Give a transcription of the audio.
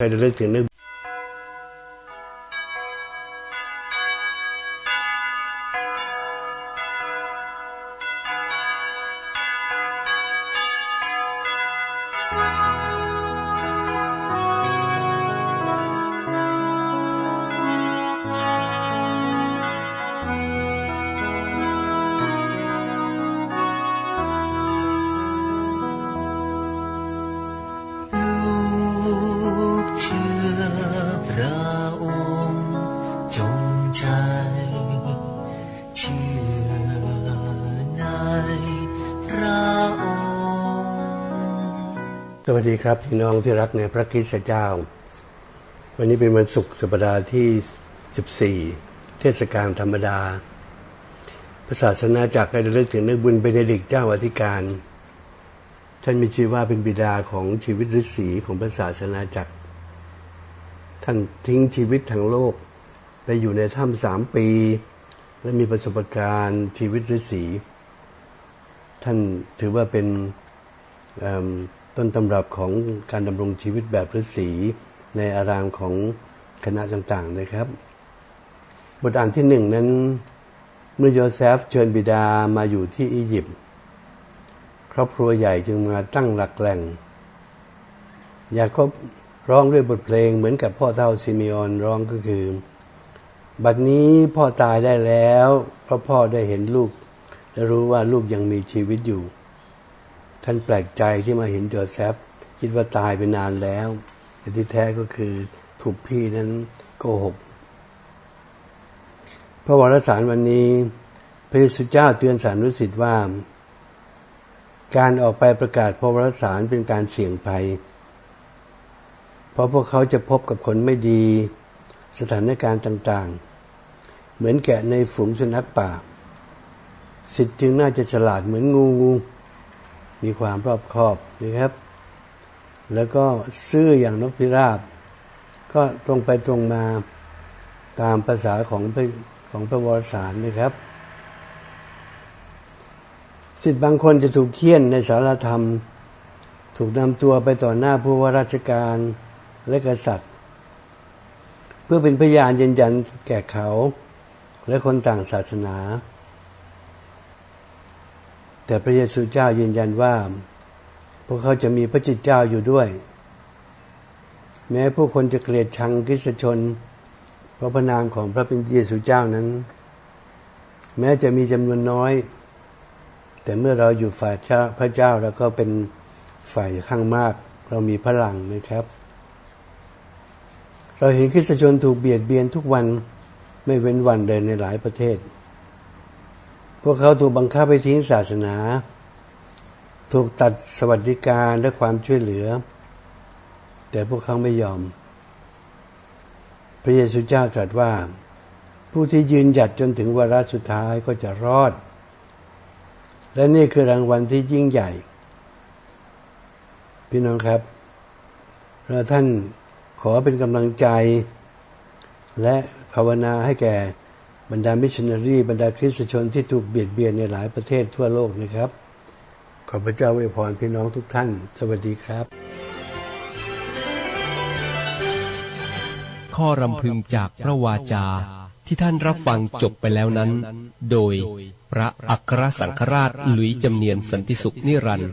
ใครจะเลิกถึงนึก ระองค์จงใจเชื่อในพระองค์สวัสดีครับพี่น้องที่รักในพระคริสต์เจ้า วันนี้เป็นวันศุกร์สัปดาห์ที่ 14 เทศกาลธรรมดาพระศาสนาจักรได้ระลึกถึงนึกบุญเบเนดิกต์เจ้าอธิการ ท่านมีชื่อว่าเป็นบิดาของชีวิตฤาษีของพระศาสนาจักร ท่านทิ้งชีวิตทางโลก ไปอยู่ในถ้ำสามปี และมีประสบการณ์ชีวิตฤาษีท่านถือว่าเป็นต้นตำรับของการดำรงชีวิตแบบฤาษีในอารามของคณะต่างๆนะครับ บทอ่านที่หนึ่งนั้น เมื่อโยเซฟเชิญบิดามาอยู่ที่อียิปต์ครอบครัวใหญ่จึงมาตั้งหลักแหล่งยาคบ ร้องด้วยบทเพลงเหมือนกับพ่อเท่าซิมิออนร้องก็คือ บัดนี้พ่อตายได้แล้วเพราะพ่อได้เห็นลูก และรู้ว่าลูกยังมีชีวิตอยู่ ท่านแปลกใจที่มาเห็นโจเซฟคิดว่าตายไปนานแล้วแต่ที่แท้ก็คือถูกพี่นั้นโกหกพระวรสารวันนี้พระเยซูเจ้าเตือนสานุสิทธิ์ว่า การออกไปประกาศพระวรสารเป็นการเสี่ยงภัย ราะพวกเขาจะพบกับคนไม่ดี สถานการณ์ต่างๆ เหมือนแกะในฝูงสุนัขป่า สิทธิ์จึงน่าจะฉลาดเหมือนงู มีความรอบคอบนะครับ แล้วก็ซื่ออย่างนกพิราบ ก็ตรงไปตรงมาตามภาษาของพระของพระวรสารนะครับ สิทธิ์บางคนจะถูกเคี่ยนในสารธรรม ถูกนำตัวไปต่อหน้าผู้ว่าราชการ และกษัตริย์ เพื่อเป็นพยานยืนยันแก่เขา และคนต่างศาสนา แต่พระเยซูเจ้ายืนยันว่า พวกเขาจะมีพระจิตเจ้าอยู่ด้วย แม้ผู้คนจะเกลียดชังคริสชน เพราะพระนามของพระเป็นเยซูเจ้านั้น แม้จะมีจำนวนน้อย แต่เมื่อเราอยู่ฝ่ายพระเจ้าเราก็เป็นฝ่ายข้างมากเรามีพลังนะครับ เราเห็นคริสตชนถูกเบียดเบียนทุกวันไม่เว้นวันเลยในหลายประเทศ พวกเขาถูกบังคับไปทิ้งศาสนา ถูกตัดสวัสดิการและความช่วยเหลือ แต่พวกเขาไม่ยอม พระเยซูเจ้าตรัสว่า ผู้ที่ยืนหยัดจนถึงวาระสุดท้ายก็จะรอด และนี่คือรางวัลที่ยิ่งใหญ่ พี่น้องครับเราท่าน ขอเป็นกำลังใจ และภาวนาให้แก่บรรดามิชชันนารีบรรดาคริสตชนที่ถูกเบียดเบียนในหลายประเทศทั่วโลกนะครับ ขอพระเจ้าอวยพรพี่น้องทุกท่าน สวัสดีครับ ข้อรำพึงจากพระวาจาที่ท่านรับฟังจบไปแล้วนั้น โดยพระอัครสังฆราชหลุยจำเนียนสันติสุขนิรันดร์